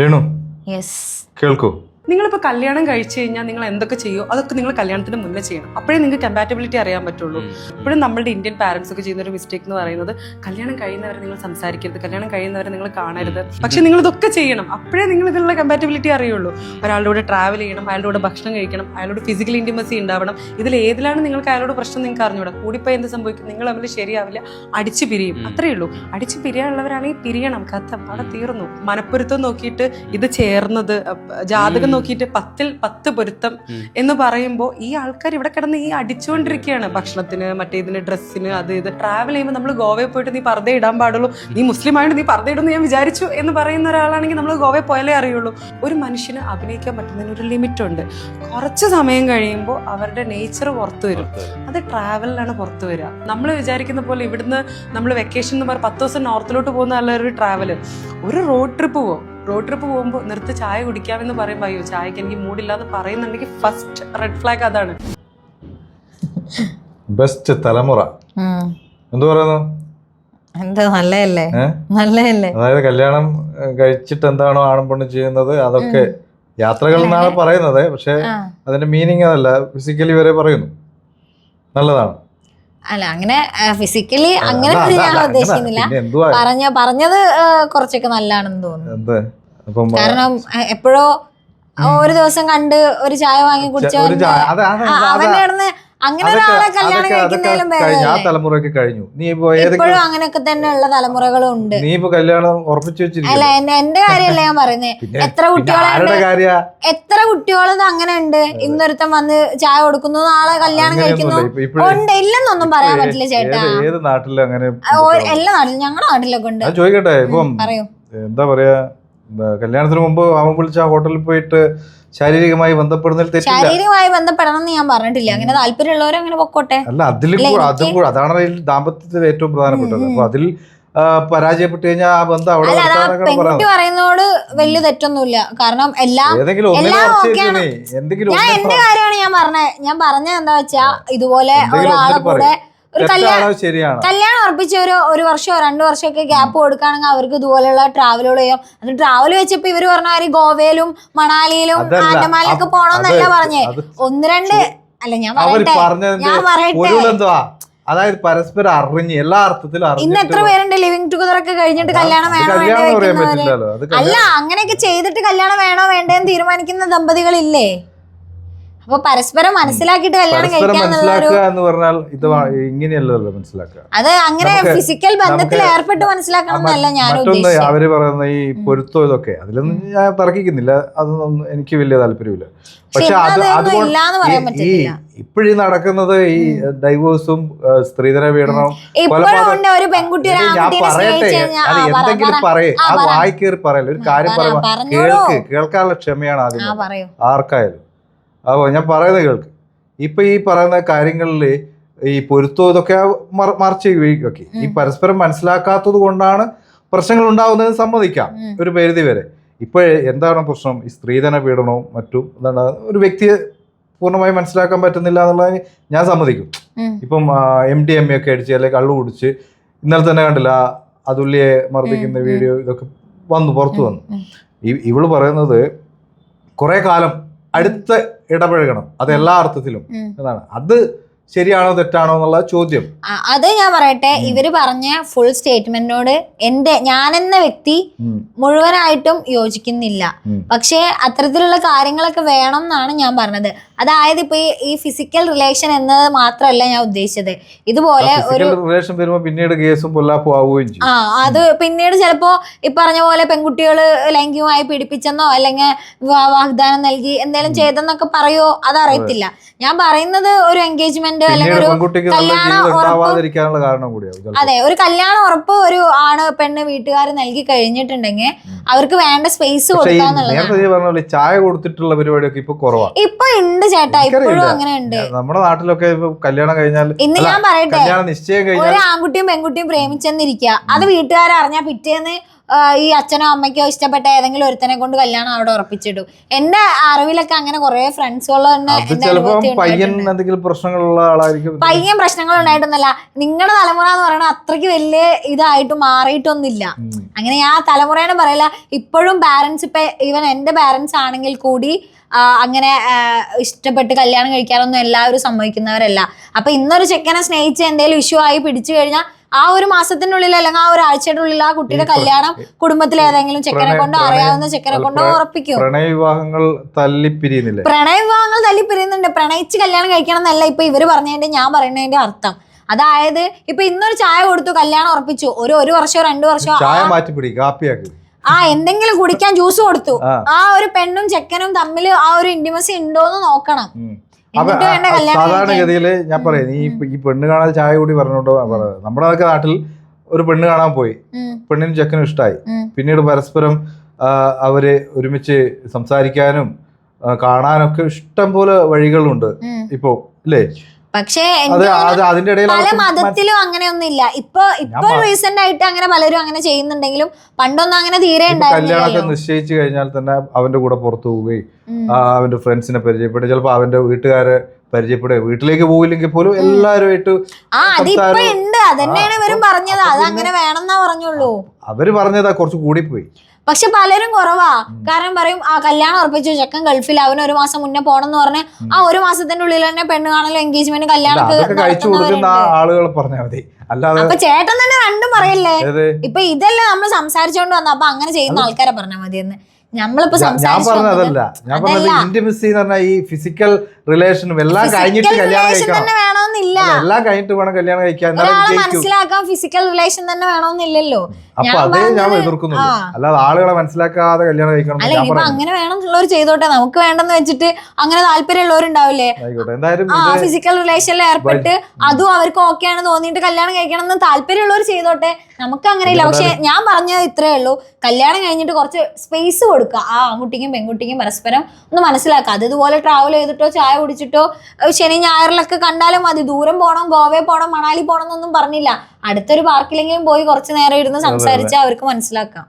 Renu yes കേൾക്കൂ. നിങ്ങളിപ്പോൾ കല്യാണം കഴിച്ചു കഴിഞ്ഞാൽ നിങ്ങൾ എന്തൊക്കെ ചെയ്യോ അതൊക്കെ നിങ്ങൾ കല്യാണത്തിന് മുന്നേ ചെയ്യണം. അപ്പോഴേ നിങ്ങൾക്ക് കമ്പാറ്റബിലിറ്റി അറിയാൻ പറ്റുള്ളൂ. ഇപ്പോഴും നമ്മുടെ ഇന്ത്യൻ പാരൻസ് ഒക്കെ ചെയ്യുന്ന ഒരു മിസ്റ്റേക്ക് എന്ന് പറയുന്നത് കല്യാണം കഴിയുന്നവരെ നിങ്ങൾ സംസാരിക്കരുത് കല്യാണം കഴിയുന്നവരെ നിങ്ങൾ കാണരുത്. പക്ഷെ നിങ്ങൾ ഇതൊക്കെ ചെയ്യണം. അപ്പോഴേ നിങ്ങൾ ഇതിലുള്ള കമ്പാറ്റബിലിറ്റി അറിയുള്ളൂ. ഒരാളുടെ കൂടെ ട്രാവൽ ചെയ്യണം അയാളുടെ കൂടെ ഭക്ഷണം കഴിക്കണം അയാളോട് ഫിസിക്കൽ ഇന്റിമസി ഉണ്ടാവണം. ഇതിൽ ഏതിലാണ് നിങ്ങൾക്ക് അയാളോട് പ്രശ്നം നിങ്ങൾക്ക് അറിഞ്ഞൂടാ? കൂടിപ്പോയി എന്ത് സംഭവിക്കും? നിങ്ങൾ തമ്മിൽ ശരിയാവില്ല അടിച്ചു പിരിയും. അത്രയേ ഉള്ളൂ. അടിച്ചു പിരിയാനുള്ളവരാണെങ്കിൽ പിരിയണം. കഥ അവിടെ തീർന്നു. മനപ്പൊരുത്തം നോക്കിയിട്ട് ഇത് ചേർന്നത് ജാതകം നോക്കിയിട്ട് പത്തിൽ പത്ത് പൊരുത്തം എന്ന് പറയുമ്പോൾ ഈ ആൾക്കാർ ഇവിടെ കിടന്ന് ഈ അടിച്ചുകൊണ്ടിരിക്കുകയാണ് ഭക്ഷണത്തിന് മറ്റേ ഇതിന് ഡ്രസ്സിന് അത് ഇത്. ട്രാവൽ ചെയ്യുമ്പോൾ നമ്മൾ ഗോവയിൽ പോയിട്ട് നീ പർദ്ദ ഇടാൻ പാടുള്ളൂ നീ മുസ്ലിം ആയിട്ട് നീ പർദ്ദ ഇടുന്നു ഞാൻ വിചാരിച്ചു എന്ന് പറയുന്ന ഒരാളാണെങ്കിൽ നമ്മൾ ഗോവയിൽ പോയാലേ അറിയുള്ളൂ. ഒരു മനുഷ്യന് അഭിനയിക്കാൻ പറ്റുന്നതിന് ഒരു ലിമിറ്റ് ഉണ്ട് കുറച്ച് സമയം കഴിയുമ്പോൾ അവരുടെ നേച്ചർ പുറത്തു വരും. അത് ട്രാവലിലാണ് പുറത്തു വരിക. നമ്മൾ വിചാരിക്കുന്ന പോലെ ഇവിടുന്ന് നമ്മൾ വെക്കേഷൻ എന്ന് പറഞ്ഞാൽ പത്ത് ദിവസം നോർത്തിലോട്ട് പോകുന്ന നല്ലൊരു ട്രാവൽ ഒരു റോഡ് ട്രിപ്പ് പോകും റോഡ് ട്രിപ്പ് പോകുമ്പോൾ നിർത്ത് ചായ കുടിക്കാമെന്ന് പറയുമ്പോൾ അയ്യോ ചായക്ക് എനിക്ക് മൂടില്ലാന്ന് പറയുന്നുണ്ടെങ്കിൽ ഫസ്റ്റ് റെഡ് ഫ്ലാഗ് അതാണ്. ബെസ്റ്റ് തലമുറ. എന്തു പറയുന്നു? എന്താ നല്ലതല്ലേ? നല്ലതല്ലേ? അതായത് കല്യാണം കഴിച്ചിട്ട് എന്താണോ ആണും പെണ്ണും ചെയ്യുന്നത് അതൊക്കെ യാത്രകൾ എന്നാണ് പറയുന്നത് പക്ഷെ അതിന്റെ മീനിങ് അതല്ല. ഫിസിക്കലി വരെ പറയുന്നു. നല്ലതാണ്. അല്ല അങ്ങനെ ഫിസിക്കലി അങ്ങനെ ഞാൻ ഉദ്ദേശിക്കുന്നില്ല. പറഞ്ഞ പറഞ്ഞത് കുറച്ചൊക്കെ നല്ലതാണെന്ന് തോന്നുന്നു. കാരണം എപ്പോഴോ ഒരു ദിവസം കണ്ട് ഒരു ചായ വാങ്ങി കുടിച്ച കിടന്ന് അങ്ങനെ ഒരാളെ കല്യാണം കഴിക്കുന്നതിലും കഴിഞ്ഞു. ആ ഭേദമല്ലേ? കഴിഞ്ഞു. നീ ഇപ്പോ ഇപ്പോഴും അങ്ങനെയൊക്കെ തന്നെ ഉള്ള തലമുറകളും ഉണ്ട്. നീ ഇപ്പൊ കല്യാണം ഉറപ്പിച്ചു അല്ല എന്റെ എന്റെ കാര്യമല്ല ഞാൻ പറയുന്നത് എത്ര കുട്ടികളെ കാര്യ? എത്ര കുട്ടികളത് അങ്ങനെ ഉണ്ട് ഇന്നൊരുത്തം വന്ന് ചായ കൊടുക്കുന്നു നാളെ കല്യാണം കഴിക്കുന്നു. ഉണ്ട്. ഇല്ലെന്നൊന്നും പറയാൻ പറ്റില്ല ചേട്ടാ. ഏത് നാട്ടിലും അങ്ങനെ എല്ലാ നാട്ടിലും ഞങ്ങളുടെ നാട്ടിലൊക്കെ ഉണ്ട്. ചോദിക്കട്ടെ ഇപ്പം പറയൂ. എന്താ പറയാ കല്യാണത്തിന് മുമ്പ് അവൻ വിളിച്ച ആ ഹോട്ടലിൽ പോയിട്ട് ശാരീരികമായി ബന്ധപ്പെടുന്നതിൽ തെറ്റില്ല. ശാരീരികമായി ബന്ധപ്പെടണം എന്ന് ഞാൻ പറഞ്ഞിട്ടില്ല. അങ്ങനെ താല്പര്യമുള്ളവരും അങ്ങനെ പൊക്കോട്ടെ. അല്ല അതിൽ എനിക്ക് അതും കൂടെ അതാണ് അതിൽ ദാമ്പത്യത്തിൽ ഏറ്റവും പ്രധാനപ്പെട്ടത്. അപ്പൊ അതിൽ പരാജയപ്പെട്ടു പരാജയപ്പെട്ട് കഴിഞ്ഞാൽ ആ ബന്ധം അവിടെ അല്ല അത് ആ നിർത്താനൊക്കെ പെൺകുട്ടി പറയുന്നത് പറയുന്നതോട് വലിയ തെറ്റൊന്നുമില്ല. കാരണം എല്ലാം ഏതെങ്കിലും ഒന്നിനെ എല്ലാം ഓക്കെയാണ്. നീ എന്തെങ്കിലും ഞാൻ ഒന്നിനെ എന്റെ കാര്യമാണ് ഞാൻ പറഞ്ഞത് ഞാൻ പറഞ്ഞത് എന്താ വെച്ചാ ഇതുപോലെ എന്തെങ്കിലും ഒരാളെ കൂടെ ഒരു കല്യാണം കല്യാണം ഉറപ്പിച്ച ഒരു ഒരു വർഷമോ രണ്ടു വർഷമൊക്കെ ഗ്യാപ്പ് കൊടുക്കുകയാണെങ്കിൽ അവർക്ക് ഇതുപോലെയുള്ള ട്രാവലുകൾ ചെയ്യാം. അത് ട്രാവൽ വെച്ചപ്പോ ഇവർ പറഞ്ഞ മാതിരി ഗോവയിലും മണാലിയിലും ആൻഡമാനിലൊക്കെ പോണോന്നല്ല പറഞ്ഞേ. ഒന്ന് രണ്ട് അല്ല ഞാൻ പറയട്ടെ. ഞാൻ പറയട്ടെ. അതായത് പരസ്പരം അറിഞ്ഞ് എല്ലാ അർത്ഥത്തിലും ഇന്ന് എത്ര പേരുണ്ട്? ലിവിങ് ടുഗദർ ഒക്കെ കഴിഞ്ഞിട്ട് കല്യാണം വേണോ അല്ല അങ്ങനെയൊക്കെ ചെയ്തിട്ട് കല്യാണം വേണോ വേണ്ടേന്ന് തീരുമാനിക്കുന്ന ദമ്പതികളില്ലേ? അപ്പൊ പരസ്പരം മനസ്സിലാക്കിയിട്ട് കല്യാണം കഴിക്കാന്നുള്ള കഴിക്കാന്നുള്ളൊരു മനസ്സിലാക്കുക എന്ന് പറഞ്ഞാൽ ഇത് ഇങ്ങനെയല്ലല്ലോ മനസ്സിലാക്കുക. അത് അങ്ങനെ ഫിസിക്കൽ ബന്ധത്തിൽ ഏർപ്പെട്ട് മനസ്സിലാക്കണം എന്നല്ല ഞാൻ മറ്റൊന്ന് അവർ പറയുന്ന ഈ പൊരുത്തം ഇതൊക്കെ. അതിലൊന്നും ഞാൻ തർക്കിക്കുന്നില്ല. അതൊന്നും എനിക്ക് വലിയ താല്പര്യമില്ല. പക്ഷെ അത് അതുകൊണ്ട് ഈ പറ്റത്തില്ല. നടക്കുന്നത് ഈ ഡൈവോഴ്സും സ്ത്രീധന പീഡനവും ഇപ്പോഴും ഞാൻ പറയട്ടെ. അത് എന്തെങ്കിലും പറയേ. ആ, വായിക്കേറി പറയല്ലോ. ഒരു കാര്യം പറയാം കേൾക്ക്. കേൾക്കാനുള്ള ക്ഷമയാണ് ആദ്യം ആർക്കായാലും. അപ്പോൾ ഞാൻ പറയുന്നത് കേൾക്ക്. ഇപ്പം ഈ പറയുന്ന കാര്യങ്ങളിൽ ഈ പൊരുത്തം ഇതൊക്കെ മറിച്ച് വെക്കും ഈ പരസ്പരം മനസ്സിലാക്കാത്തത് കൊണ്ടാണ് പ്രശ്നങ്ങൾ ഉണ്ടാകുന്നതെന്ന് സമ്മതിക്കാം. ഒരു പരിധി വരെ. ഇപ്പോൾ എന്താണ് പ്രശ്നം? ഈ സ്ത്രീധന പീഡനവും മറ്റും എന്താണ് ഒരു വ്യക്തിയെ പൂർണമായി മനസ്സിലാക്കാൻ പറ്റുന്നില്ല എന്നുള്ളത് ഞാൻ സമ്മതിക്കും. ഇപ്പം എം ഡി എം എ ഒക്കെ അടിച്ച് അല്ലെങ്കിൽ കള്ളു കുടിച്ച് ഇന്നലെ തന്നെ കണ്ടില്ല അതുല്യെ മർദ്ദിക്കുന്ന. വീഡിയോ ഇതൊക്കെ വന്നു പുറത്തു വന്നു. ഇവൾ പറയുന്നത് കുറേ കാലം അടുത്ത് ഇടപഴകണം. അത് എല്ലാ അർത്ഥത്തിലും. അതാണ്. എന്നാണ് അത് ശരിയാണോ തെറ്റാണോ എന്നുള്ള ചോദ്യം. അത് ഞാൻ പറയട്ടെ. ഇവർ പറഞ്ഞ ഫുൾ സ്റ്റേറ്റ്മെന്റിനോട് എന്റെ ഞാനെന്ന വ്യക്തി മുഴുവനായിട്ടും യോജിക്കുന്നില്ല. പക്ഷേ അത്തരത്തിലുള്ള കാര്യങ്ങളൊക്കെ വേണം എന്നാണ് ഞാൻ പറഞ്ഞത്. അതായത് ഇപ്പൊ ഈ- ഫിസിക്കൽ റിലേഷൻ എന്നത് മാത്രമല്ല ഞാൻ ഉദ്ദേശിച്ചത്. ഇതുപോലെ ഒരു റിലേഷൻ വരുമ്പോൾ പിന്നീട് കേസും പൊല്ലാപ്പും ആവുകയും ചെയ്യും. ആ അത് പിന്നീട് ചിലപ്പോ ഈ പറഞ്ഞ പോലെ പെൺകുട്ടികൾ ലൈംഗികമായി പീഡിപ്പിച്ചെന്നോ അല്ലെങ്കിൽ വാഗ്ദാനം നൽകി എന്തെങ്കിലും ചെയ്തെന്നൊക്കെ പറയോ അതറിയത്തില്ല. ഞാൻ പറയുന്നത് ഒരു എൻഗേജ്മെന്റ് അല്ലെങ്കിൽ പിന്നീട് ഒരു കല്യാണം ഉറപ്പും-. അതെ ഒരു കല്യാണം ഉറപ്പ് ഒരു ആണ് പെണ്ണ് വീട്ടുകാർ നൽകി കഴിഞ്ഞിട്ടുണ്ടെങ്കിൽ അവർക്ക് വേണ്ട സ്പേസ് കൊടുക്കാന്നുള്ളത് ചായ കൊടുത്തിട്ടുള്ള പരിപാടിയൊക്കെ ഇപ്പൊ കുറവാണ് ഇപ്പൊ ഉണ്ട് ചേട്ടാ ഇപ്പോഴും അങ്ങനെ ഉണ്ട്. നമ്മുടെ നാട്ടിലൊക്കെ കല്യാണം കഴിഞ്ഞാൽ ഇന്ന് ഞാൻ പറയട്ടെ ഒരു ആൺകുട്ടിയും പെൺകുട്ടിയും പ്രേമിച്ചെന്നിരിക്കുക. അത് വീട്ടുകാരറിഞ്ഞാ പിറ്റേന്ന് ഈ അച്ഛനോ അമ്മയ്ക്കോ ഇഷ്ടപ്പെട്ട ഏതെങ്കിലും ഒരുത്തനെ കൊണ്ട് കല്യാണം അവിടെ ഉറപ്പിച്ചിടും. എന്റെ അറിവിലൊക്കെ അങ്ങനെ കുറെ ഫ്രണ്ട്സുകൾ തന്നെ പയ്യൻ എന്തെങ്കിലും പ്രശ്നങ്ങളുള്ള ആളായിരിക്കും. പയ്യൻ പ്രശ്നങ്ങൾ ഉണ്ടായിട്ടൊന്നല്ല നിങ്ങളുടെ തലമുറ എന്ന് പറയുന്നത് അത്രയ്ക്ക് വലിയ ഇതായിട്ട് മാറിയിട്ടൊന്നുമില്ല. അങ്ങനെ ഞാൻ ആ തലമുറേനെ പറയില്ല. ഇപ്പോഴും പാരന്റ്സ് ഇപ്പൊ ഈവൻ എന്റെ പാരന്റ്സ് ആണെങ്കിൽ കൂടി അങ്ങനെ ഇഷ്ടപ്പെട്ട് കല്യാണം കഴിക്കാനൊന്നും എല്ലാവരും സമ്മതിക്കുന്നവരല്ല. അപ്പൊ ഇന്നൊരു ചെക്കനെ സ്നേഹിച്ച് എന്തെങ്കിലും ഇഷ്യൂ ആയി പിടിച്ചു കഴിഞ്ഞാൽ ആ ഒരു മാസത്തിനുള്ളിൽ അല്ലെങ്കിൽ ആ ഒരു ആഴ്ചയുടെ ഉള്ളിൽ ആ കുട്ടിയുടെ കല്യാണം കുടുംബത്തിൽ ഏതെങ്കിലും ചെക്കനെ കൊണ്ടോ അറിയാവുന്ന ചെക്കനെ കൊണ്ടോ ഉറപ്പിക്കും. പ്രണയ വിവാഹങ്ങൾ പ്രണയവിവാഹങ്ങൾ പ്രണയ വിവാഹങ്ങൾ തല്ലിപ്പിരിയുന്നുണ്ട്. പ്രണയിച്ച് കല്യാണം കഴിക്കണം എന്നല്ല ഇപ്പൊ ഇവർ പറഞ്ഞതിന്റെ ഞാൻ പറയുന്നതിന്റെ അർത്ഥം. അതായത് ഇപ്പൊ ഇന്നൊരു ചായ കൊടുത്തു കല്യാണം ഉറപ്പിച്ചു. ഒരു ഒരു വർഷമോ രണ്ടു വർഷമോ ചായ മാറ്റിപ്പിടി കാപ്പിയാക്കി. ആ എന്തെങ്കിലും കുടിക്കാൻ ജ്യൂസ് കൊടുത്തു. ആ. ഒരു പെണ്ണും ചെക്കനും തമ്മിൽ ആ ഒരു ഇന്റിമസി ഉണ്ടോന്ന് നോക്കണം. അപ്പൊ സാധാരണഗതിയിൽ ഞാൻ പറയാം നീ ഈ പെണ്ണ് കാണാൻ ചായ കൂടി പറഞ്ഞോണ്ടോ പറയുന്നത് നമ്മുടെ അതൊക്കെ നാട്ടിൽ ഒരു പെണ്ണ് കാണാൻ പോയി. പെണ്ണിനും ചെക്കനും ഇഷ്ടമായി പിന്നീട് പരസ്പരം അവർ ഒരുമിച്ച് സംസാരിക്കാനും കാണാനൊക്കെ ഇഷ്ടം പോലെ വഴികളുണ്ട് ഇപ്പോ ഇല്ലേ? പക്ഷേ പല മതത്തിലും അങ്ങനെയൊന്നും അങ്ങനെയൊന്നുമില്ല. ഇപ്പൊ ഇപ്പൊ റീസെന്റ് ആയിട്ട് അങ്ങനെ പലരും അങ്ങനെ ചെയ്യുന്നുണ്ടെങ്കിലും പണ്ടൊന്നും അങ്ങനെ തീരെ കല്യാണമൊക്കെ നിശ്ചയിച്ചു കഴിഞ്ഞാൽ തന്നെ അവന്റെ കൂടെ പുറത്തു പോവുകയും അവന്റെ ഫ്രണ്ട്സിനെ പരിചയപ്പെടുക ചിലപ്പോ അവന്റെ വീട്ടുകാരെ പരിചയപ്പെടുക വീട്ടിലേക്ക് പോയില്ലെങ്കിൽ പോലും എല്ലാവരുമായിട്ട് അതന്നെയാണ് ഇവരും പറഞ്ഞത്. അത് അങ്ങനെ വേണമെന്നാ പറഞ്ഞുള്ളൂ. അവർ പറഞ്ഞതാ കുറച്ച് കൂടിപ്പോയി. പക്ഷെ പലരും കുറവാ. കാരണം പറയും ആ കല്യാണം ഉറപ്പിച്ചു ചെക്കൻ ഗൾഫിൽ അവന് ഒരു മാസം മുന്നേ പോണെന്ന് പറഞ്ഞ ആ ഒരു മാസത്തിന്റെ ഉള്ളിൽ തന്നെ പെണ്ണ് കാണലും എൻഗേജ്മെന്റ് കല്യാണം അപ്പൊ ചേട്ടൻ തന്നെ രണ്ടും പറയല്ലേ? ഇപ്പൊ ഇതല്ലേ നമ്മൾ സംസാരിച്ചോണ്ട് വന്ന? അപ്പൊ അങ്ങനെ ചെയ്യുന്ന ആൾക്കാരെ പറഞ്ഞാൽ മതി നമ്മളിപ്പോ ഞാൻ- പറഞ്ഞതല്ല ഞാൻ പറഞ്ഞത്. ഇന്റിമസി എന്ന് പറഞ്ഞാൽ ഈ ഫിസിക്കൽ റിലേഷനും എല്ലാം കഴിഞ്ഞിട്ട് കല്യാണം വേണമെന്നില്ല. എല്ലാം കഴിഞ്ഞിട്ട് വേണം കല്യാണം കഴിക്കാൻ. ഒരാളെ മനസ്സിലാക്കാൻ ഫിസിക്കൽ റിലേഷൻ തന്നെ വേണമെന്നില്ലല്ലോ. അപ്പൊ അതേ ഞാൻ എതിർക്കുന്നു അല്ലാതെ ആളുകളെ മനസ്സിലാക്കാതെ കല്യാണം കഴിക്കണം അല്ല ഇപ്പൊ അങ്ങനെ വേണമെന്നുള്ളവർ ചെയ്തോട്ടെ. നമുക്ക് വേണ്ടെന്ന് വെച്ചിട്ട് അങ്ങനെ താല്പര്യമുള്ളവരുണ്ടാവില്ലേ? ഫിസിക്കൽ റിലേഷനിൽ ഏർപ്പെട്ട് അതും അവർക്ക് ഓക്കെ ആണ് തോന്നിയിട്ട് കല്യാണം കഴിക്കണം എന്ന് താല്പര്യമുള്ളവർ ചെയ്തോട്ടെ. നമുക്ക് അങ്ങനെയില്ല. പക്ഷെ ഞാൻ പറഞ്ഞത് ഇത്രേ ഉള്ളൂ. കല്യാണം കഴിഞ്ഞിട്ട് കുറച്ച് സ്പേസ് കൊടുക്കുക. ആ ആൺകുട്ടിക്കും പെൺകുട്ടിക്കും പരസ്പരം ഒന്ന് മനസ്സിലാക്കുക. അത് ഇതുപോലെ ട്രാവൽ ചെയ്തിട്ടോ ചായ കുടിച്ചിട്ടോ ശനി ഞായറിലൊക്കെ കണ്ടാലും മതി. ദൂരം പോകണം ഗോവയിൽ പോകണം മണാലി പോകണം എന്നൊന്നും പറഞ്ഞില്ല. അടുത്തൊരു പാർക്കിലെങ്കിലും പോയി കുറച്ചു നേരം ഇരുന്ന് സംസാരിച്ചാൽ അവർക്ക് മനസ്സിലാക്കാം.